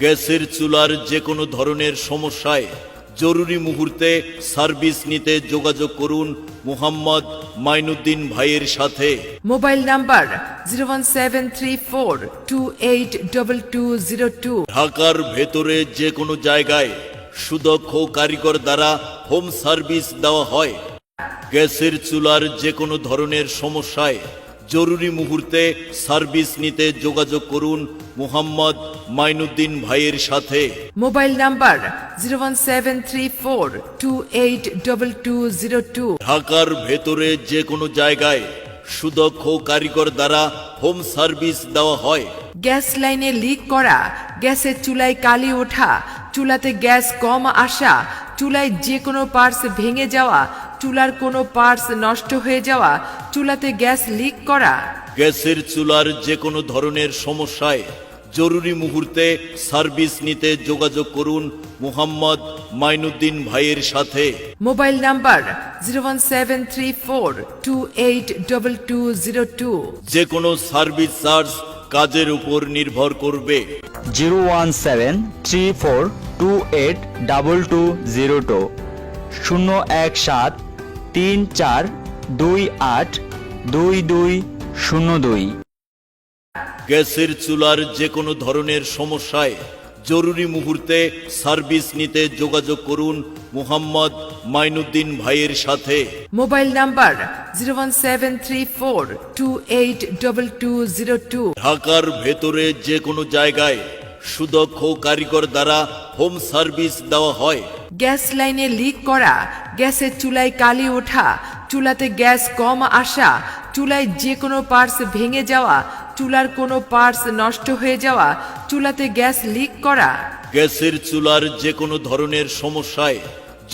গ্যাসের চুলার যে কোনো ধরনের সমস্যায় জরুরি মুহূর্তে সার্ভিস নিতে যোগাযোগ করুন মুহাম্মদ মাইনুদ্দিন ভাইয়ের সাথে। Mobile number zero one seven three four two eight double two zero two. ঢাকার ভেতরে যে কোনো জায়গায় সুদক্ষ কারিগর দ্বারা হোম সার্ভিস দেওয়া হয়। গ্যাসের চুলার যে কোনো ধরনের সমস্যায় জরুরি মুহূর্তে সার্ভিস নিতে যোগাযোগ করুন মুহাম্মদ মাইনুদ্দিন ভাইয়ের সাথে। Mobile number zero one seven three four two eight double two zero two. ঢাকার ভেতরে যে কোনো জায়গায় সুদক্ষ কারিগর দ্বারা হোম সার্ভিস দেওয়া হয়। গ্যাস লাইনে লিক করা গ্যাসের চুলায় কালি ওঠা চুলাতে গ্যাস কম আসা চুলায় যে কোনো পার্টস ভেঙে যাওয়া চুলার কোনো পার্টস নষ্ট হয়ে যাওয়া চুলাতে গ্যাস লিক করা। গ্যাসের চুলার যে কোনো ধরনের সমস্যায় জরুরি মুহূর্তে সার্ভিস নিতে যোগাযোগ করুন মুহাম্মদ মাইনুদ্দিন ভাইয়ের সাথে। Mobile number zero one seven three four two eight double two zero two. যে কোনো সার্ভিস চার্জ কাজের উপর নির্ভর করবে। Zero one seven three four two eight double two zero two. শূন্য এক সাত তিন চার দুই আট দুই দুই শূন্য দুই। গ্যাসের চুলার যে কোনো ধরনের সমস্যায় জরুরি মুহূর্তে সার্ভিস নিতে যোগাযোগ করুন মুহাম্মদ মাইনুদ্দিন ভাইয়ের সাথে। Mobile number zero one seven three four two eight double two zero two. ঢাকার ভেতরে যে কোনো জায়গায় সুদক্ষ কারিগর দ্বারা হোম সার্ভিস দেওয়া হয়। গ্যাস লাইনে লিক করা গ্যাসের চুলায় কালি ওঠা চুলাতে গ্যাস কম আসা চুলায় যে কোনো পার্টস ভেঙে যাওয়া চুলার কোনো পার্টস নষ্ট হয়ে যাওয়া চুলাতে গ্যাস লিক করা। গ্যাসের চুলার যে কোনো ধরনের সমস্যায়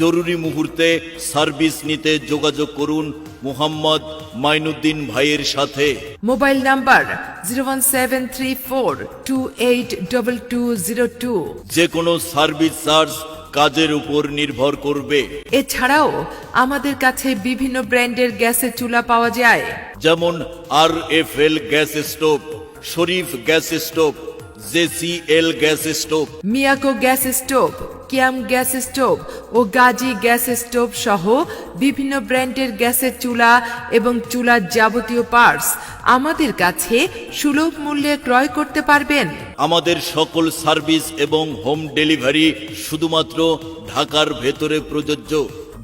জরুরি মুহূর্তে সার্ভিস নিতে যোগাযোগ করুন মুহাম্মদ মাইনুদ্দিন ভাইয়ের সাথে। Mobile number zero one seven three four two eight double two zero two. যে কোনো সার্ভিস চার্জ কাজের উপর নির্ভর করবে। এছাড়াও আমাদের কাছে বিভিন্ন ব্র্যান্ডের গ্যাসের চুলা পাওয়া যায়। যেমন R F L gas stove Sharif gas stove JCL gas stove. Miyako gas stove Kiam gas stove ও গাজী গ্যাস স্টোভ সহ বিভিন্ন ব্র্যান্ডের গ্যাসের চুলা এবং চুলার যাবতীয় পার্টস আমাদের কাছে সুলভ মূল্যে ক্রয় করতে পারবেন। আমাদের সকল সার্ভিস এবং হোম ডেলিভারি শুধুমাত্র ঢাকার ভেতরে প্রযোজ্য।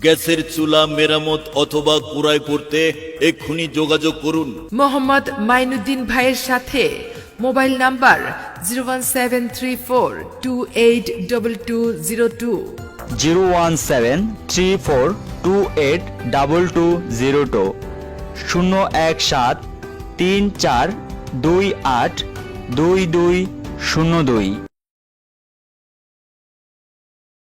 গ্যাসের চুলা মেরামত অথবা কুড়াই করতে এক্ষুনি যোগাযোগ করুন। মোহাম্মদ মাইনুদ্দিন ভাইয়ের সাথে mobile number zero one seven three four two eight double two zero two. Zero one seven three four two eight double two zero two. শূন্য এক সাত তিন চার দুই আট দুই দুই শূন্য দুই।